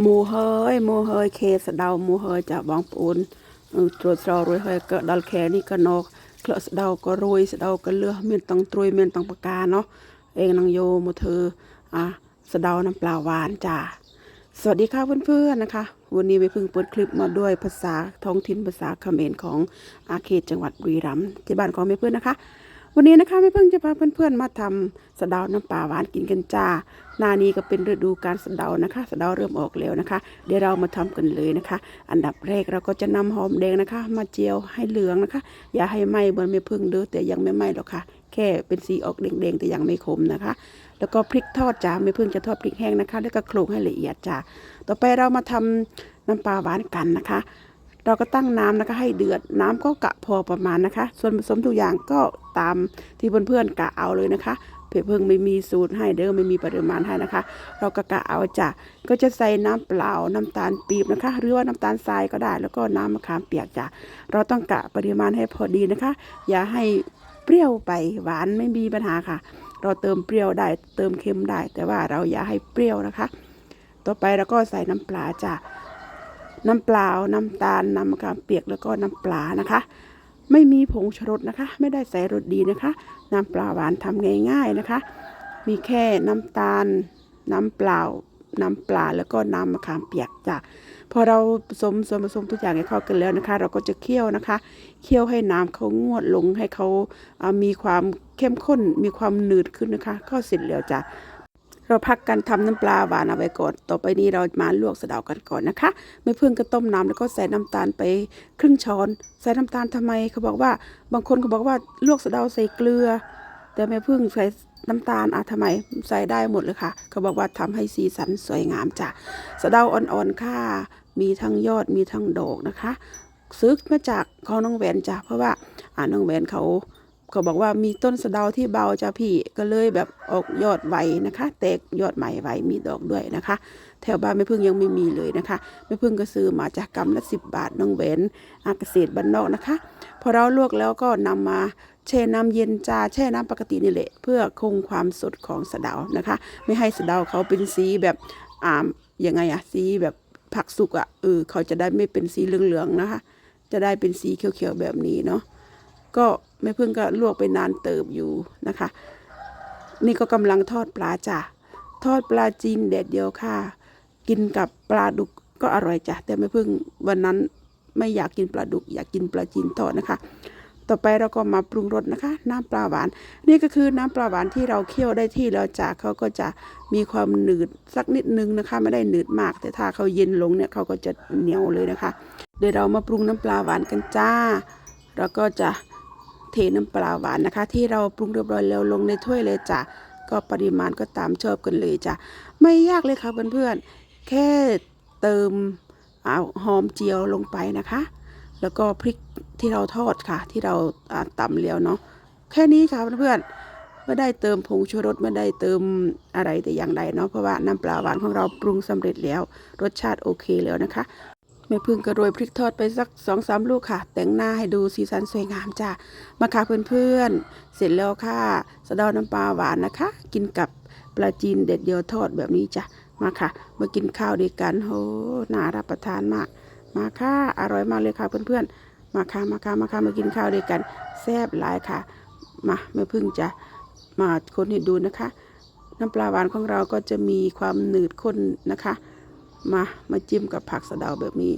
หมูเฮยหมูเฮยเคสดาวหมูเฮยจะบองปูนตรวจสอบรวยเฮยก็ดอลแคนี่ก็นอกเคลสดาวก็รวยสดาวก็เลือกเมียนต้องตรุยเมียนต้องปากกาเนาะเองนางโยมูเธออะสดาวน้ำปลาหวานจ้าสวัสดีค่ะเพื่อนๆนะคะ วันนี้ไปพึ่งเปิดคลิปมาด้วยภาษาท้องถิ่นภาษาเขมรของอาเขตจังหวัดบุรีรัมย์ที่บ้านของเพื่อนๆนะคะ วันนี้นะคะแม่เพิ่งจะพาเพื่อนๆมาทำสะเดาน้ำปลาหวานกินกันจ้าหน้านี้ก็เป็นฤดูการสะเดานะคะ สะเดาเริ่มออกแล้วนะคะ เดี๋ยวเรามาทำกันเลยนะคะ อันดับแรกเราก็จะนำหอมแดงนะคะ มาเจียวให้เหลืองนะคะ อย่าให้ไหม้เหมือนแม่เพิ่งเด้อแต่ยังไม่ไหม้หรอกค่ะ แค่เป็นสีออกแดงๆแต่ยังไม่ขมนะคะ แล้วก็พริกทอดจ้าแม่เพิ่งจะทอดพริกแห้งนะคะ แล้วก็โขลกให้ละเอียดจ้าต่อไปเรามาทำน้ำปลาหวานกันนะคะ เราก็ตั้งน้ำนะคะให้เดือด น้ำก็กะพอประมาณนะคะ ส่วนผสมทุกอย่างก็ตามที่เพื่อนๆกะเอาเลยนะคะเพื่อเพิ่งไม่มีสูตรให้เด้อไม่มีปริมาณให้นะคะ เราก็กะเอาจ้ะก็จะใส่น้ำเปล่าน้ำตาลปี๊บนะคะ หรือว่าน้ำตาลทรายก็ได้ แล้วก็น้ำมะขามเปียกจ้ะเราต้องกะปริมาณให้พอดีนะคะ อย่าให้เปรี้ยวไปหวานไม่มีปัญหาค่ะ เราเติมเปรี้ยวได้เติมเค็มได้ แต่ว่าเราอย่าให้เปรี้ยวนะคะ ต่อไปเราก็ใส่น้ำปลาจ้ะ น้ำเปล่า น้ำตาล น้ำมะขามเปียกแล้วก็น้ำปลานะคะ ไม่มีผงชูรสนะคะ ไม่ได้ใส่รสดีนะคะ น้ำปลาหวานทำง่ายๆนะคะ มีแค่น้ำตาล น้ำเปล่า น้ำปลาแล้วก็น้ำมะขามเปียกจ้ะพอเราผสมส่วนผสมทุกอย่างให้เข้ากันแล้วนะคะ เราก็จะเคี่ยวนะคะเคี่ยวให้น้ำเขางวดลงให้เขามีความเข้มข้นมีความหนืดขึ้นนะคะ ก็เสร็จแล้วจ้ะ เราพักกันทำน้ำปลาหวานเอาไว้ก่อน ต่อไปนี้เรามาลวกสะเดากันก่อนนะคะ ไม่เพิ่งก็ต้มน้ำแล้วก็ใส่น้ำตาลไปครึ่งช้อน ใส่น้ำตาลทำไมเขาบอกว่า บางคนเขาบอกว่าลวกสะเดาใส่เกลือ แต่แม่เพิ่งใส่น้ำตาลอะทำไมใส่ได้หมดเลยค่ะ เขาบอกว่าทำให้สีสันสวยงามจ้ะสะเดาอ่อนๆค่ะ มีทั้งยอดมีทั้งดอกนะคะซื้อมาจากของน้องแหวนจ้ะเพราะว่าอ่าน้องแหวนเขา เขาบอกว่ามีต้นสะเดาที่เบาจ้ะพี่ก็เลยแบบออกยอดไวนะคะ แตกยอดใหม่ไวมีดอกด้วยนะคะ แถวบ้านแม่พึ่งยังไม่มีเลยนะคะแม่พึ่งก็ซื้อมาจากกำละสิบบาทน้องเบนอาเกษตรบ้านนอกนะคะ พอเราลวกแล้วก็นำมาแช่น้ำเย็นจาแช่น้ำปกตินี่แหละเพื่อคงความสดของสะเดานะคะ ไม่ให้สะเดาเขาเป็นสีแบบอ่ายังไงอะสีแบบผักสุกอะเออเขาจะได้ไม่เป็นสีเหลืองๆนะคะ จะได้เป็นสีเขียวๆแบบนี้เนาะก็ แม่พึ่งก็ลวกไปนานเติบอยู่นะคะ นี่ก็กำลังทอดปลาจ้ะทอดปลาจีนแดดเดียวค่ะ กินกับปลาดุกก็อร่อยจ้ะแต่แม่พึ่งวันนั้นไม่อยากกินปลาดุก อยากกินปลาจีนทอดนะคะ ต่อไปเราก็มาปรุงรสนะคะ น้ำปลาหวาน นี่ก็คือน้ำปลาหวานที่เราเคี่ยวได้ที่แล้วจ้ะเขาก็จะมีความหนืดสักนิดนึงนะคะ ไม่ได้หนืดมาก แต่ถ้าเขาเย็นลงเนี่ยเขาก็จะเหนียวเลยนะคะ เดี๋ยวเรามาปรุงน้ำปลาหวานกันจ้า แล้วก็จะ เทน้ำปลาหวานนะคะ ที่เราปรุงเรียบร้อยแล้วลงในถ้วยเลยจ้ะก็ปริมาณก็ตามชอบกันเลยจ้ะไม่ยากเลยค่ะเพื่อนๆแค่เติมเอาหอมเจียวลงไปนะคะ แล้วก็พริกที่เราทอดค่ะ ที่เราอ่าตำแล้วเนาะแค่นี้ค่ะเพื่อนๆไม่ได้เติมผงชูรสไม่ได้เติมอะไรแต่อย่างใดเนาะเพราะว่าน้ำปลาหวานของเราปรุงสำเร็จแล้ว รสชาติโอเคแล้วนะคะ แม่พึ่งก็โรยพริกทอดไปสักสองสามลูกค่ะ แต่งหน้าให้ดูสีสันสวยงามจ้ามาค่ะเพื่อนๆ เสร็จแล้วค่ะ สะเดาน้ำปลาหวานนะคะ กินกับปลาจีนเด็ดเดียวทอดแบบนี้จ้ะมาค่ะ มากินข้าวด้วยกันโหน่ารับประทานมาก มาค่ะอร่อยมากเลยค่ะเพื่อนๆ มาค่ะมาค่ะมาค่ะมากินข้าวด้วยกันแซ่บหลายค่ะ มาแม่พึ่งจะมาคนให้ดูนะคะ น้ำปลาหวานของเราก็จะมีความหนืดข้นนะคะ มามาจิ้มกับผักสะเดาแบบนี้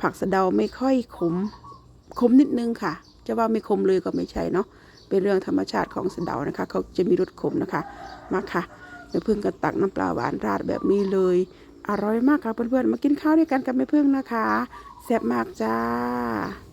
ผักสะเดาไม่ค่อยขมขมนิดนึงค่ะ จะว่าไม่ขมเลยก็ไม่ใช่เนาะเป็นเรื่องธรรมชาติของสะเดานะคะ เขาจะมีรสขมนะคะมาค่ะแม่พึ่งกระตักน้ำปลาหวานราดแบบนี้เลย อร่อยมากค่ะเพื่อนๆมากินข้าวด้วยกันกับแม่พึ่งนะคะแซ่บมากจ้า